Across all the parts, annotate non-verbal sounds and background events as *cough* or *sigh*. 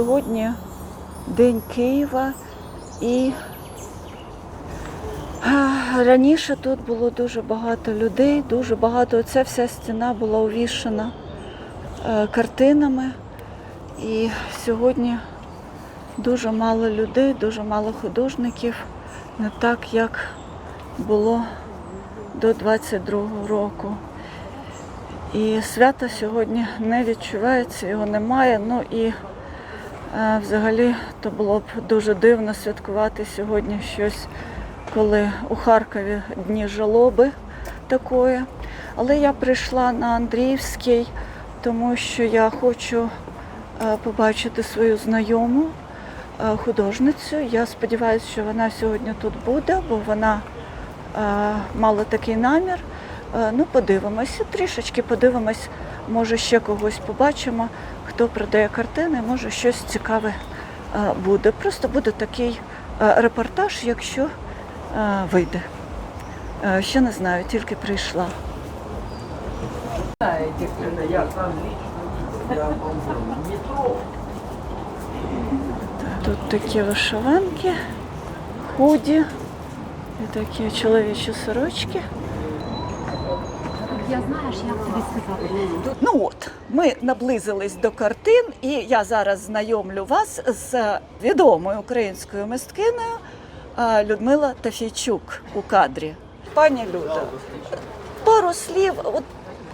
Сьогодні День Києва і раніше тут було дуже багато людей, дуже багато. Оця вся стіна була увішана е, картинами. І сьогодні дуже мало людей, дуже мало художників, не так, як було до 22-го року. І свята сьогодні не відчувається, його немає. Ну і взагалі то було б дуже дивно святкувати сьогодні щось, коли у Харкові дні жалоби такої. Але я прийшла на Андріївський, тому що я хочу е, побачити свою знайому е, художницю. Я сподіваюся, що вона сьогодні тут буде, бо вона е, мала такий намір. Е, Ну, подивимося, трішечки подивимось, може ще когось побачимо, хто продає картини, може щось цікаве е, буде. Просто буде такий е, репортаж, якщо е, вийде. Ще не знаю, тільки прийшла. Знаете, я сам лично я метро. Тут такі вишиванки, худі і такі чоловічі сорочки. Я знаєш, як тобі сказати? Ну от, ми наблизились до картин, і я зараз знайомлю вас з відомою українською мисткинею а, Людмила Тафійчук у кадрі. Пані Люда, пару слів. От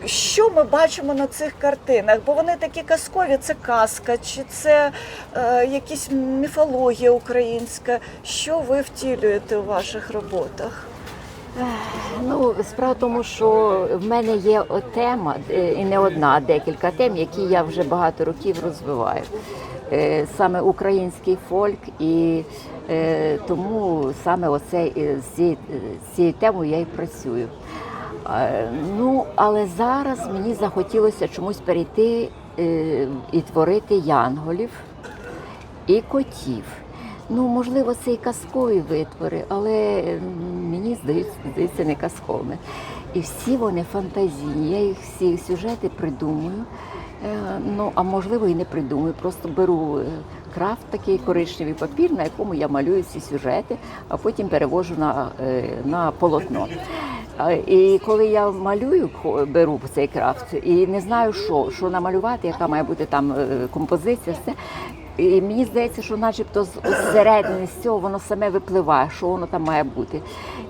що ми бачимо на цих картинах? Бо вони такі казкові, це казка, чи це е, якась міфологія українська. Що ви втілюєте у ваших роботах? Ну, справа в тому, що в мене є тема, е, і не одна, а декілька тем, які я вже багато років розвиваю. Е, Саме український фольк, і е, тому саме оце з цією, темою я і працюю. Ну, але зараз мені захотілося чомусь перейти і творити янголів і котів. Ну, можливо, це і казкові витвори, але мені здається, не казковими. І всі вони фантазійні. Я їх всі сюжети придумую. Е, Ну, а можливо, і не придумую. Просто беру е, крафт, такий коричневий папір, на якому я малюю ці сюжети, а потім перевожу на, е, на полотно. І коли я малюю, беру цей крафт і не знаю, що, що намалювати, яка має бути там композиція, все. І мені здається, що начебто з з середини з цього воно саме випливає, що воно там має бути.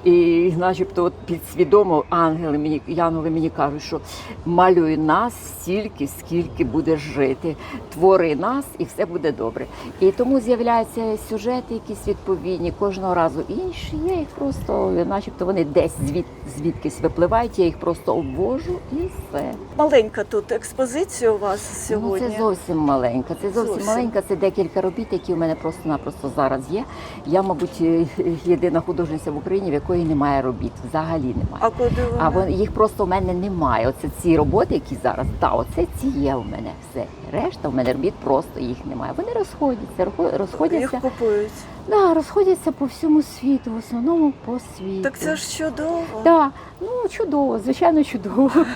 І начебто от підсвідомо ангели мені, янголи мені кажуть, що малюй нас стільки, скільки будеш жити, твори нас і все буде добре. І тому з'являються сюжети якісь відповідні, кожного разу інші. Я їх просто, начебто вони десь звід, звідкись випливають, я їх просто обвожу і все. Маленька тут експозиція у вас сьогодні. Ну, це зовсім маленька. Це зовсім, Зовсім. маленька. Це декілька робіт, які у мене просто-напросто зараз є. Я, мабуть, е, *laughs* єдина художниця в Україні, в якої немає робіт. Взагалі немає. А куди вони? А вон, їх просто в мене немає. Оце ці роботи, які зараз, да, оце ці є у мене. Все. Решта в мене робіт просто їх немає. Вони розходяться, рохо- Їх розходяться, купують. да, розходяться по всьому світу, в основному по світу. Так це ж чудово. да. Ну чудово, звичайно, чудово. *laughs*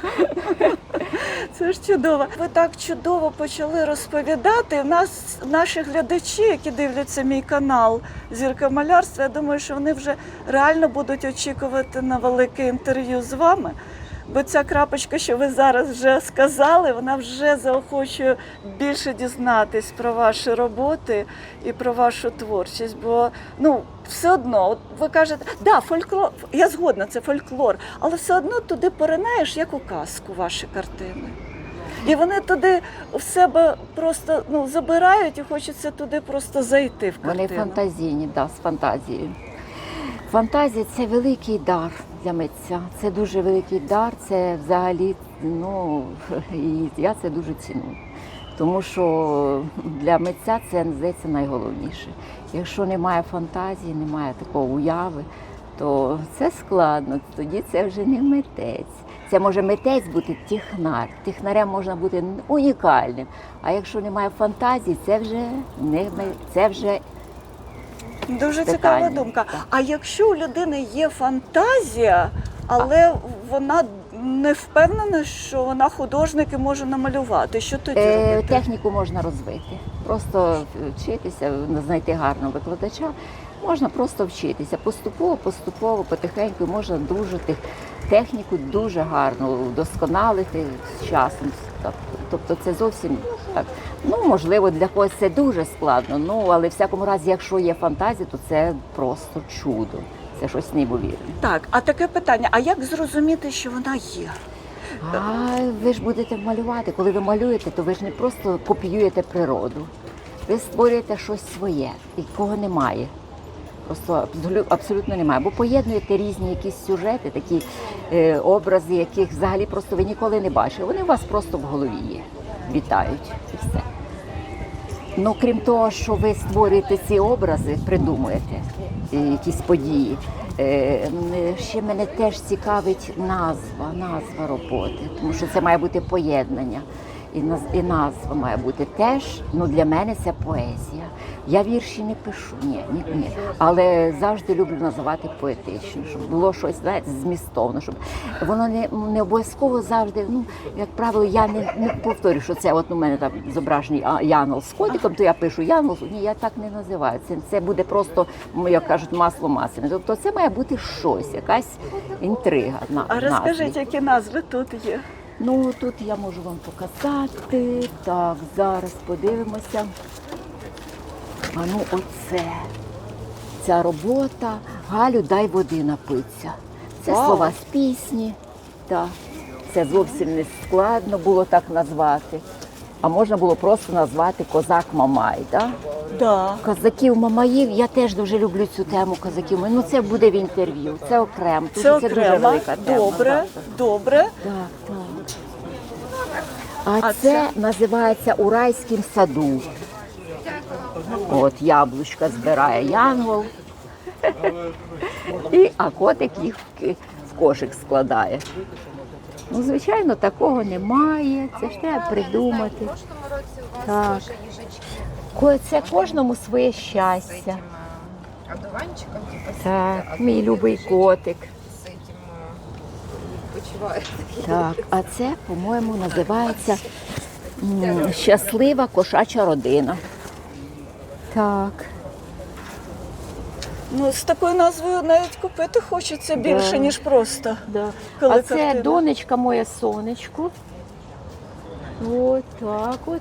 Це ж чудово. Ви так чудово почали розповідати. У нас наші глядачі, які дивляться мій канал Зірка малярства, я думаю, що вони вже реально будуть очікувати на велике інтерв'ю з вами. Бо ця крапочка, що ви зараз вже сказали, вона вже заохочує більше дізнатись про ваші роботи і про вашу творчість. Бо ну все одно, от ви кажете, да, фольклор, я згодна, це фольклор, але все одно туди поринаєш, як у казку, ваші картини. І вони туди в себе просто ну, забирають і хочеться туди просто зайти в картину. Вони фантазійні, да, з фантазією. Фантазія це великий дар для митця. Це дуже великий дар. Це взагалі, ну *laughs* і я це дуже ціную. Тому що для митця це здається найголовніше. Якщо немає фантазії, немає такого уяви, то це складно. Тоді це вже не митець. Це може митець бути технар. Технарем можна бути унікальним. А якщо немає фантазії, це вже не це вже Дуже питання. цікава думка. А якщо у людини є фантазія, але вона не впевнена, що вона художник і може намалювати. Що тоді Е, робити? техніку можна розвити. Просто вчитися, знайти гарного викладача. Можна просто вчитися поступово, поступово, потихеньку можна дуже тих техніку дуже гарно вдосконалити з часом. Тобто це зовсім так. Ну можливо, для когось це дуже складно. Ну але в всякому разі, якщо є фантазія, то це просто чудо. Це щось неймовірне. Так, а таке питання: а як зрозуміти, що вона є? А ви ж будете малювати. Коли ви малюєте, то ви ж не просто копіюєте природу. Ви створюєте щось своє, якого немає. Просто абсолютно немає. Бо поєднуєте різні якісь сюжети, такі е, образи, яких взагалі просто ви ніколи не бачили. Вони у вас просто в голові є. Вітають і все. Ну, крім того, що ви створюєте ці образи, придумуєте е, якісь події. е, Ще мене теж цікавить назва, назва роботи, тому що це має бути поєднання. І, наз- і назва має бути теж. Ну для мене це поезія. Я вірші не пишу, ні, ні, ні. Але завжди люблю називати поетично, щоб було щось знаєте, змістовно, щоб воно не, не обов'язково завжди. Ну як правило, я не, не повторюю, що це от у мене там зображений Янол з котиком, то я пишу Янол. Ні, я так не називаю. Це, це буде просто, м, як кажуть, масло масляне. Тобто це має бути щось, якась інтрига. На, А розкажіть, які назви тут є? Ну тут я можу вам показати. Так, зараз подивимося. А ну оце. Ця робота. Галю, дай води напиться. Це Вау. слова з пісні. Так. Це зовсім не складно було так назвати. А можна було просто назвати Козак Мамай. Так? Да. Козаків Мамаїв, я теж дуже люблю цю тему козаків. Ну це буде в інтерв'ю, це окремо. Це Це, це дуже велика тема. Добре, так. добре. Так, так. А, А це, називається у райському саду. От яблучка збирає янгол. І, а котик їх в кошик складає. Ну, звичайно, такого немає. Це ж треба придумати. Так. Це кожному своє щастя. одуванчиком Так, мій любий котик. Так, а це, по-моєму, називається м, щаслива кошача родина. Так. Ну, з такою назвою навіть купити хочеться більше, Да. ніж просто. Да. Коли а це картина. донечка моє сонечко. От так от.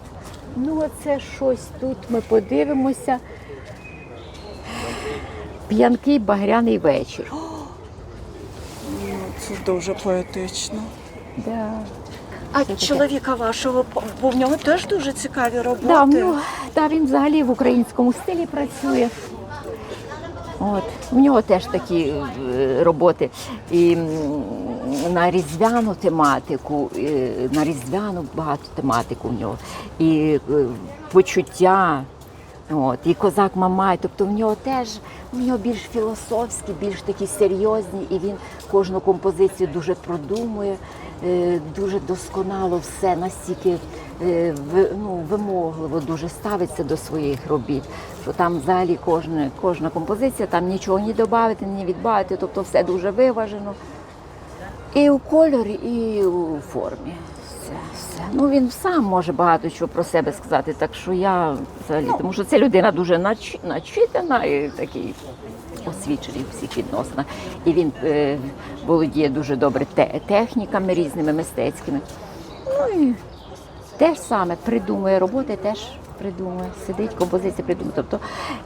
Ну, оце щось тут ми подивимося. П'янкий багряний вечір. Це дуже поетично. Да. А чоловіка вашого, бо в нього теж дуже цікаві роботи. Да, в нього, да, він взагалі в українському стилі працює. От. В нього теж такі е, роботи і на різдвяну тематику, е, на різдвяну багато тематику в нього. І е, почуття, от, і козак Мамай. Тобто в нього теж в нього більш філософські, більш такі серйозні, і він кожну композицію дуже продумує, е, дуже досконало все настільки е, ну, вимогливо дуже ставиться до своїх робіт. Що там взагалі кожна, кожна композиція, там нічого ні додати, ні відбавити, тобто все дуже виважено. І у кольорі, і у формі. Все, все. Ну він сам може багато чого про себе сказати, так що я взагалі, тому що це людина дуже нач- начитана і такий освічений всіх відносинах. І він е, володіє дуже добре те- техніками різними мистецькими. Ну і те ж саме придумує роботи, теж придумує, сидить, композиції придумує. Тобто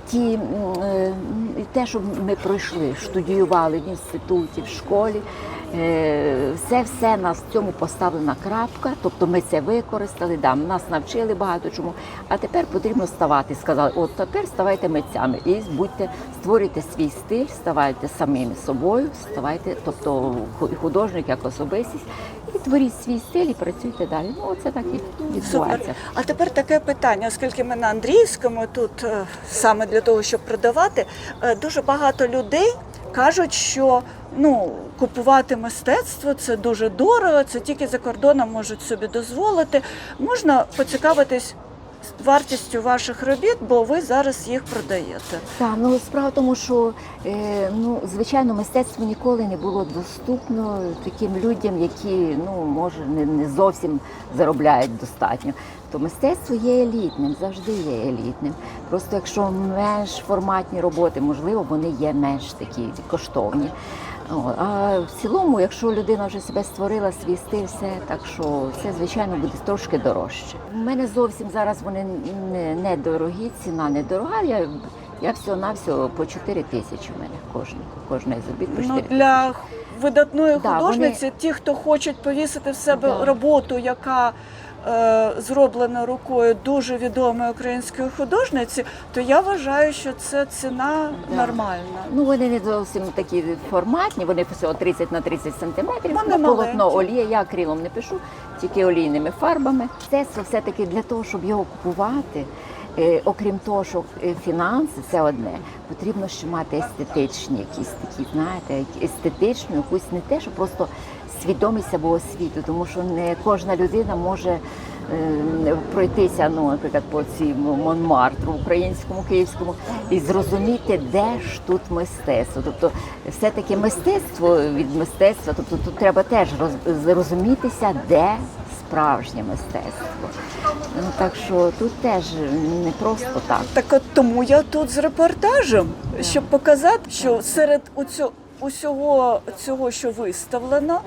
ті, е, те, що ми пройшли, студіювали в інституті, в школі, все все нас цьому поставлена крапка, тобто ми це використали, да, нас навчили багато чому. А тепер потрібно ставати. Сказали, от тепер ставайте митцями і будьте, створюйте свій стиль, ставайте самими собою, ставайте, тобто ху- художник як особистість, і творіть свій стиль і працюйте далі. Ну, це так і Супер. А тепер таке питання, оскільки ми на Андріївському тут е, саме для того, щоб продавати, е, дуже багато людей кажуть, що ну, купувати мистецтво це дуже дорого, це тільки за кордоном можуть собі дозволити. Можна поцікавитись, вартістю ваших робіт, бо ви зараз їх продаєте. Так, ну справа в тому, що е, ну, звичайно, мистецтво ніколи не було доступно таким людям, які ну може не, не зовсім заробляють достатньо. То мистецтво є елітним, завжди є елітним. Просто якщо менш форматні роботи, можливо, вони є менш такі коштовні. А в цілому, якщо людина вже себе створила свій стиль, все так що це звичайно буде трошки дорожче. У мене зовсім зараз вони не, дорогі, ціна не дорога. Я, я всього навсього по 4 тисячі у мене кожна, кожна із по 4 Ну, тисячі. для видатної Да, художниці, ті, хто хочуть повісити в себе Да. роботу, яка зроблена рукою дуже відомої української художниці, то я вважаю, що це ціна Да. нормальна. Ну вони не зовсім такі форматні, вони всього 30 на 30 сантиметрів. Вони Ну, полотно олія, я акрилом не пишу, тільки олійними фарбами. Мистецтво все-таки для того, щоб його купувати. е, Окрім того, що е, фінанси це одне, потрібно ще мати естетичні, якісь такі, знаєте, естетичну, якусь не те, що просто свідомість або освіту, тому що не кожна людина може е, пройтися, ну, наприклад, по цьому Монмартру, українському, київському, і зрозуміти, де ж тут мистецтво. Тобто, все-таки мистецтво від мистецтва, тобто тут треба теж роз- зрозумітися, де справжнє мистецтво. Ну, так що тут теж не просто так. Так от тому я тут з репортажем, щоб показати, що серед уцю- усього цього, що виставлено,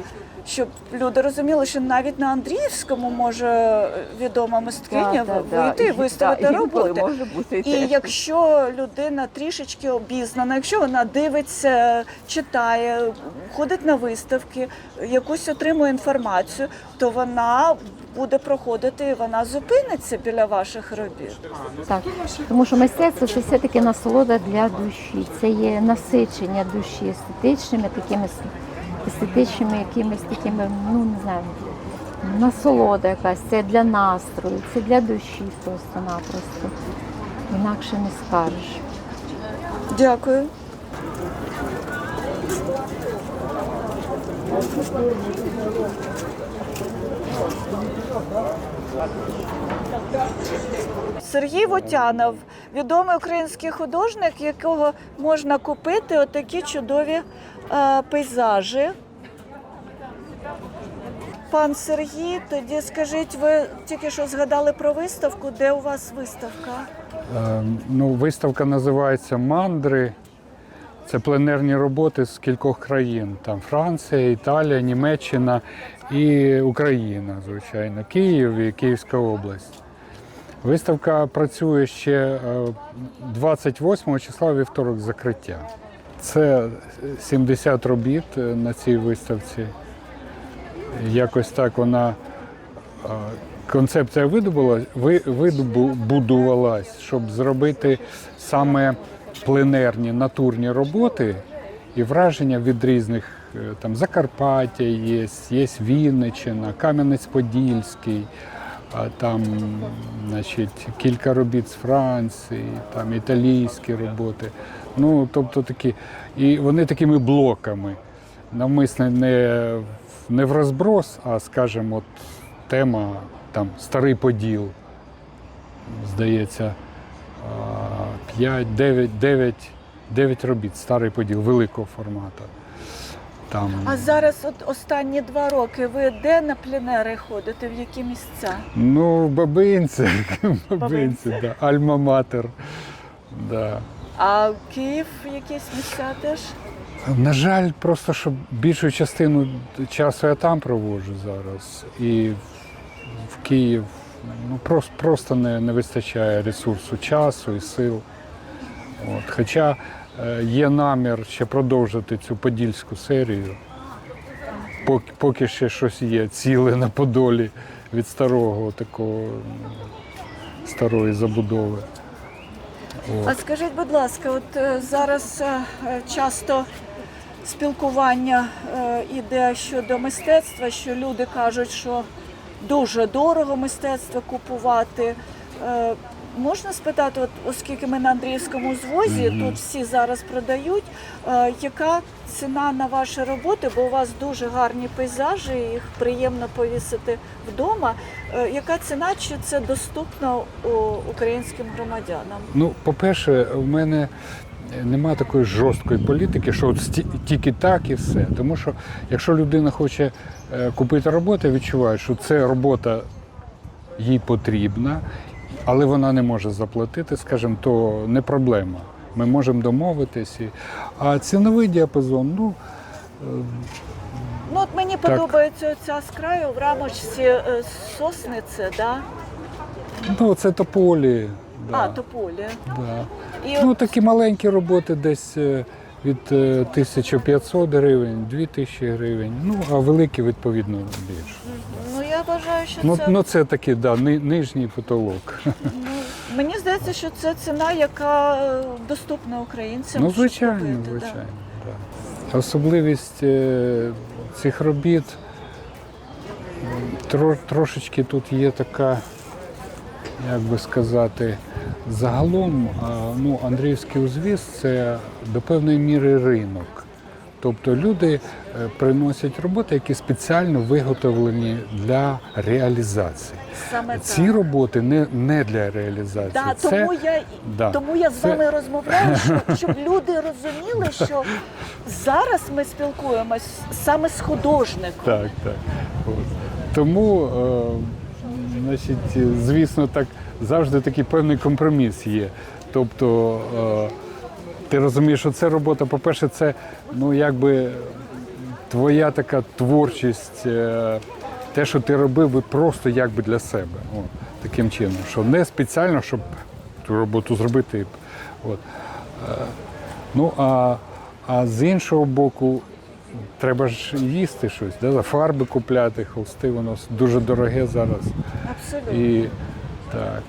щоб люди розуміли, що навіть на Андріївському може відома мисткиня Да, да, да. вийти і виставити да, інколи роботи. може бути І теж. якщо людина трішечки обізнана, якщо вона дивиться, читає, ходить на виставки, якусь отримує інформацію, то вона буде проходити і вона зупиниться біля ваших робіт. Так, тому що мистецтво це все-таки насолода для душі. Це є насичення душі естетичними такими естетичними якимись такими, ну не знаю, насолода якась, це для настрою, це для душі просто-напросто. Інакше не скажеш. Дякую. Сергій Вотянов, відомий український художник, якого можна купити отакі чудові е, пейзажі. Пан Сергій, тоді скажіть, ви тільки що згадали про виставку, де у вас виставка? Е, Ну, виставка називається Мандри. Це пленерні роботи з кількох країн. Там Франція, Італія, Німеччина і Україна, звичайно, Київ і Київська область. Виставка працює ще е, 28 числа вівторок закриття. Це 70 робіт е, на цій виставці. Якось так вона е, концепція видобула, ви- видобудувалась, щоб зробити саме пленерні натурні роботи і враження від різних е, там Закарпаття є, є Вінниччина, Кам'янець-Подільський, там значить, кілька робіт з Франції, там італійські роботи. Ну, тобто такі, і вони такими блоками. Навмисне не, не в розброс, а скажімо, от тема там Старий Поділ. Здається, 5, 9, 9, 9 робіт, старий поділ великого формату. Там А зараз, от останні два роки, ви де на пленери ходите, в які місця? Ну, в бабинці, *laughs* бабинці, да. Альма-Матер. Да. А Київ якісь місця теж? На жаль, просто що більшу частину часу я там проводжу зараз. І в- в Київ ну, просто, просто не, не вистачає ресурсу часу і сил. От. Хоча е, є намір ще продовжити цю подільську серію. Поки, поки ще щось є ціле на Подолі від старого такого старої забудови. От. А скажіть, будь ласка, от е, зараз е, часто спілкування е, іде щодо мистецтва, що люди кажуть, що дуже дорого мистецтво купувати. Е, можна спитати, от, оскільки ми на Андріївському звозі, Мгм. тут всі зараз продають, е, яка ціна на ваші роботи, бо у вас дуже гарні пейзажі, їх приємно повісити вдома. Е, яка ціна, чи це доступно о, українським громадянам? Ну, по-перше, в мене нема такої жорсткої політики, що от тільки так і все. Тому що якщо людина хоче е, купити роботу, відчуває, що це робота їй потрібна, але вона не може заплатити, скажімо, то не проблема. Ми можемо домовитись. А ціновий діапазон, ну. Ну от мені Так. подобається ця з краю в рамочці е, сосниці, да? Ну, це тополі. Да, а тополі. да. І Ну, от, такі маленькі роботи десь е, від е, 1500 гривень, 2000 гривень. Ну, а великі, відповідно, більше. ну я вважаю, що Ну, це ну це такий, да, ни- нижній потолок. ну, мені здається, що це ціна, яка е, доступна українцям. Ну, звичайно, купити, звичайно. Да. Особливість е, цих робіт трошечки тут є така, як би сказати, загалом ну, Андріївський узвіз це до певної міри ринок. Тобто люди е, приносять роботи, які спеціально виготовлені для реалізації. Саме Ці так. роботи не, не для реалізації. Да, це, тому я да, тому я з це- вами розмовляю, щоб, щоб люди розуміли, що зараз ми спілкуємось саме з художником. Так, так. Тому, е, значить, звісно, так завжди такий певний компроміс є. Тобто, е, ти розумієш, що це робота, по-перше, це ну, якби твоя така творчість, е, те, що ти робив, просто якби для себе. О, таким чином, що не спеціально, щоб ту роботу зробити. От. Е, Ну, а, а з іншого боку, треба ж їсти щось, да? фарби купляти, холсти, воно дуже дороге зараз. Абсолютно. І так.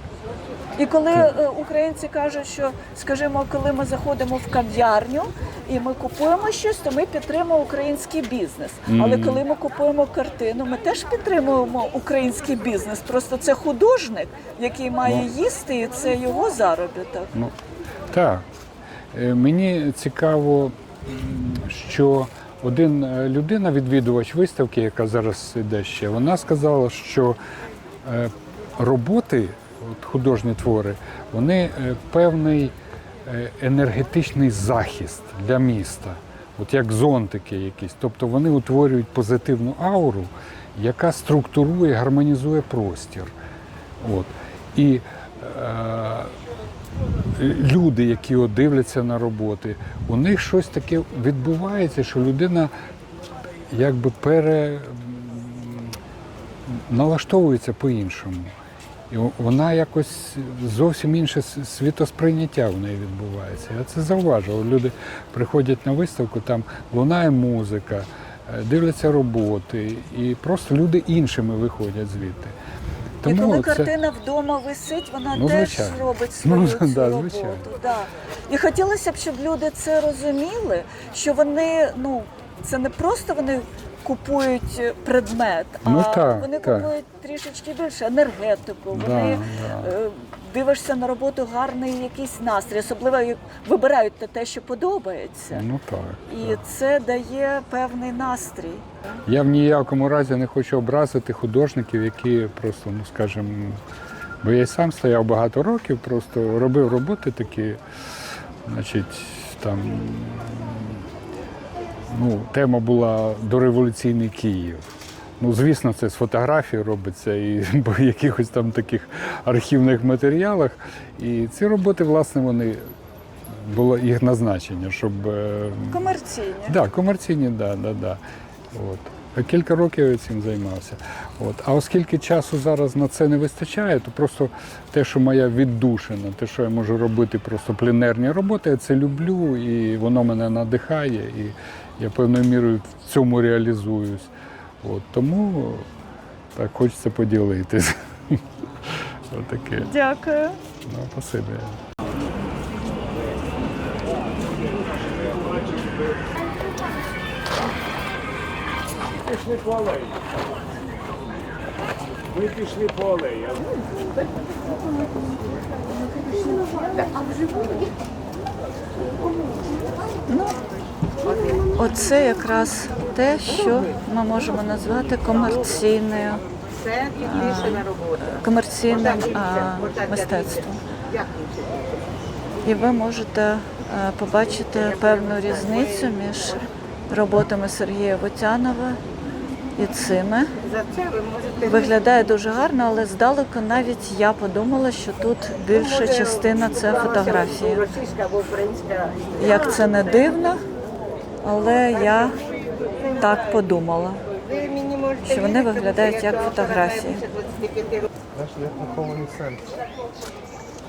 І коли е, українці кажуть, що, скажімо, коли ми заходимо в кав'ярню і ми купуємо щось, то ми підтримуємо український бізнес. Але коли ми купуємо картину, ми теж підтримуємо український бізнес. Просто це художник, який має їсти, і це його заробіток. Ну, так. Е, Мені цікаво, м, що один е, людина, відвідувач виставки, яка зараз іде ще, вона сказала, що роботи, от художні твори, вони е, певний е, енергетичний захист для міста, от як зонтики якісь. Тобто вони утворюють позитивну ауру, яка структурує, гармонізує простір. От. І е, люди, які от дивляться на роботи, у них щось таке відбувається, що людина якби пере налаштовується по-іншому. І вона якось зовсім інше світосприйняття в неї відбувається. Я це зауважував. Люди приходять на виставку, там лунає музика, е, дивляться роботи, і просто люди іншими виходять звідти. і коли це- картина вдома висить, вона Ну, теж робить свою Ну, цю да, роботу. Да. І хотілося б, щоб люди це розуміли, що вони, ну, це не просто вони купують е, предмет, Ну, а так, вони так. купують трішечки більше енергетику. Да, Вони да. е, дивишся на роботу гарний якийсь настрій, особливо як вибирають те, що подобається. Ну так. І це дає певний настрій. Я в ніякому разі не хочу образити художників, які просто, ну скажімо, бо я й сам стояв багато років, просто робив роботи такі, значить, там ну, тема була дореволюційний Київ. Ну, звісно, це з фотографій робиться і *laughs* по якихось там таких архівних матеріалах. І ці роботи, власне, вони було їх назначення, щоб е, Комерційні. Да, комерційні, да, да, да. От. А Кілька років я цим займався. От. А оскільки часу зараз на це не вистачає, то просто те, що моя віддушина, те, що я можу робити просто пленерні роботи, я це люблю і воно мене надихає, і я певною мірою в цьому реалізуюсь. От. Тому так хочеться поділитися. *laughs* Отаке. Дякую. Ну, спасибі. Ми пішли по алеям. Оце якраз те, що ми можемо назвати комерційною, а, комерційним а, мистецтвом. І ви можете е, побачити певну різницю між роботами Сергія Вотянова і цими. Виглядає дуже гарно, але здалеку навіть я подумала, що тут більша частина це фотографії. Як це не дивно, але я так подумала. що вони виглядають як фотографії.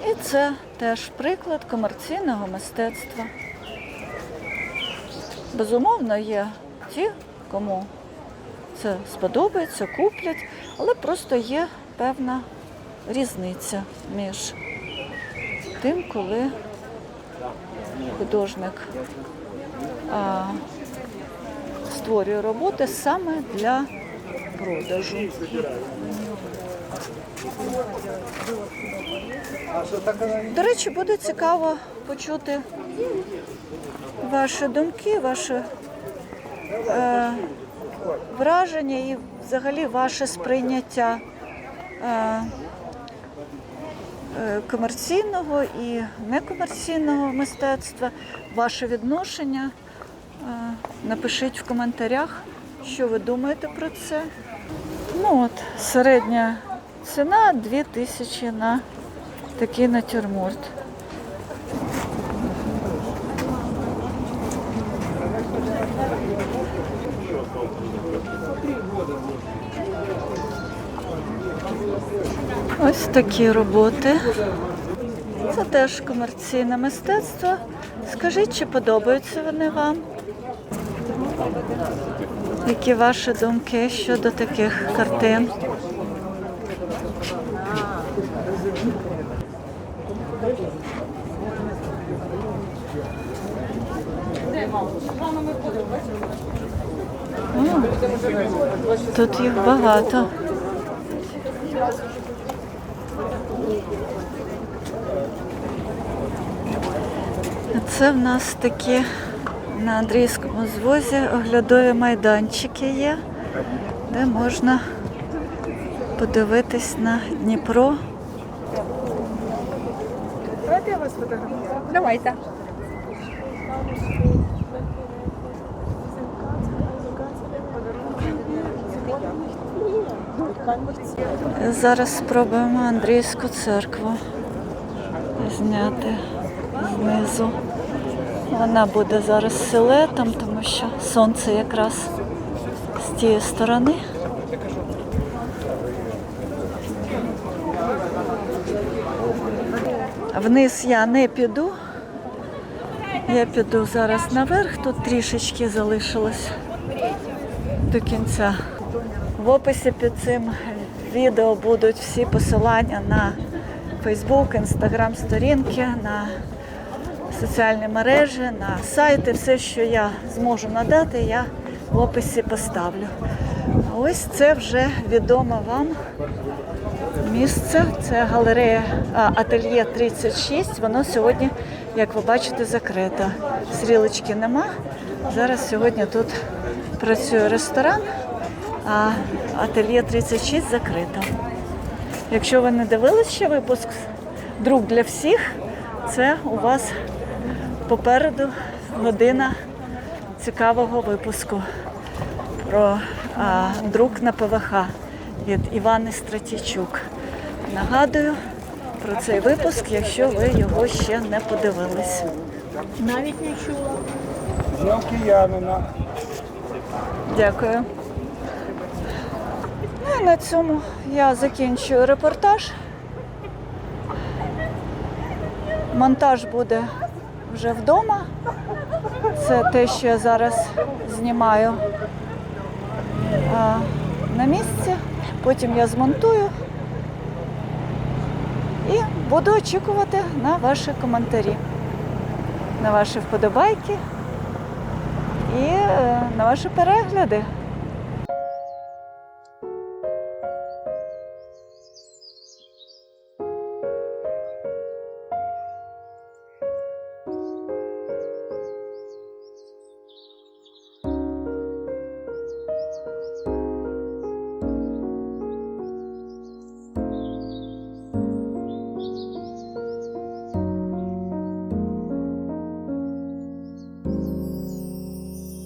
І це теж приклад комерційного мистецтва. Безумовно, є ті, кому це сподобається, куплять, але просто є певна різниця між тим, коли художник створює роботи саме для продажу. До речі, буде цікаво почути ваші думки, ваше е, враження і взагалі ваше сприйняття е, комерційного і некомерційного мистецтва, ваше відношення. Е, напишіть в коментарях, що ви думаєте про це. Ну от, середня ціна 2000 на такий натюрморт. Ось такі роботи. Це теж комерційне мистецтво. Скажіть, чи подобаються вони вам? Які ваші думки щодо таких картин? Тут їх багато. Це в нас такі на Андрійському звозі оглядові майданчики є, де можна подивитись на Дніпро. Давайте. Зараз спробуємо Андрійську церкву зняти знизу. Вона буде зараз силетом, тому що сонце якраз з тієї сторони. Вниз я не піду. Я піду зараз наверх, тут трішечки залишилось до кінця. В описі під цим відео будуть всі посилання на Фейсбук, Інстаграм сторінки, на соціальні мережі, на сайти. Все, що я зможу надати, я в описі поставлю. Ось це вже відомо вам місце. Це галерея Ательє 36. Воно сьогодні, як ви бачите, закрите. Стрілочки нема. Зараз сьогодні тут працює ресторан, а ательє 36 закрито. Якщо ви не дивились ще випуск Друг для всіх, це у вас попереду година цікавого випуску про а, друк на ПВХ від Івани Стратічук. Нагадую про цей випуск, якщо ви його ще не подивились. Знов киянина. Дякую. Ну і на цьому я закінчую репортаж. Монтаж буде вже вдома. Це те, що я зараз знімаю а, на місці. Потім я змонтую і буду очікувати на ваші коментарі, на ваші вподобайки і е, на ваші перегляди.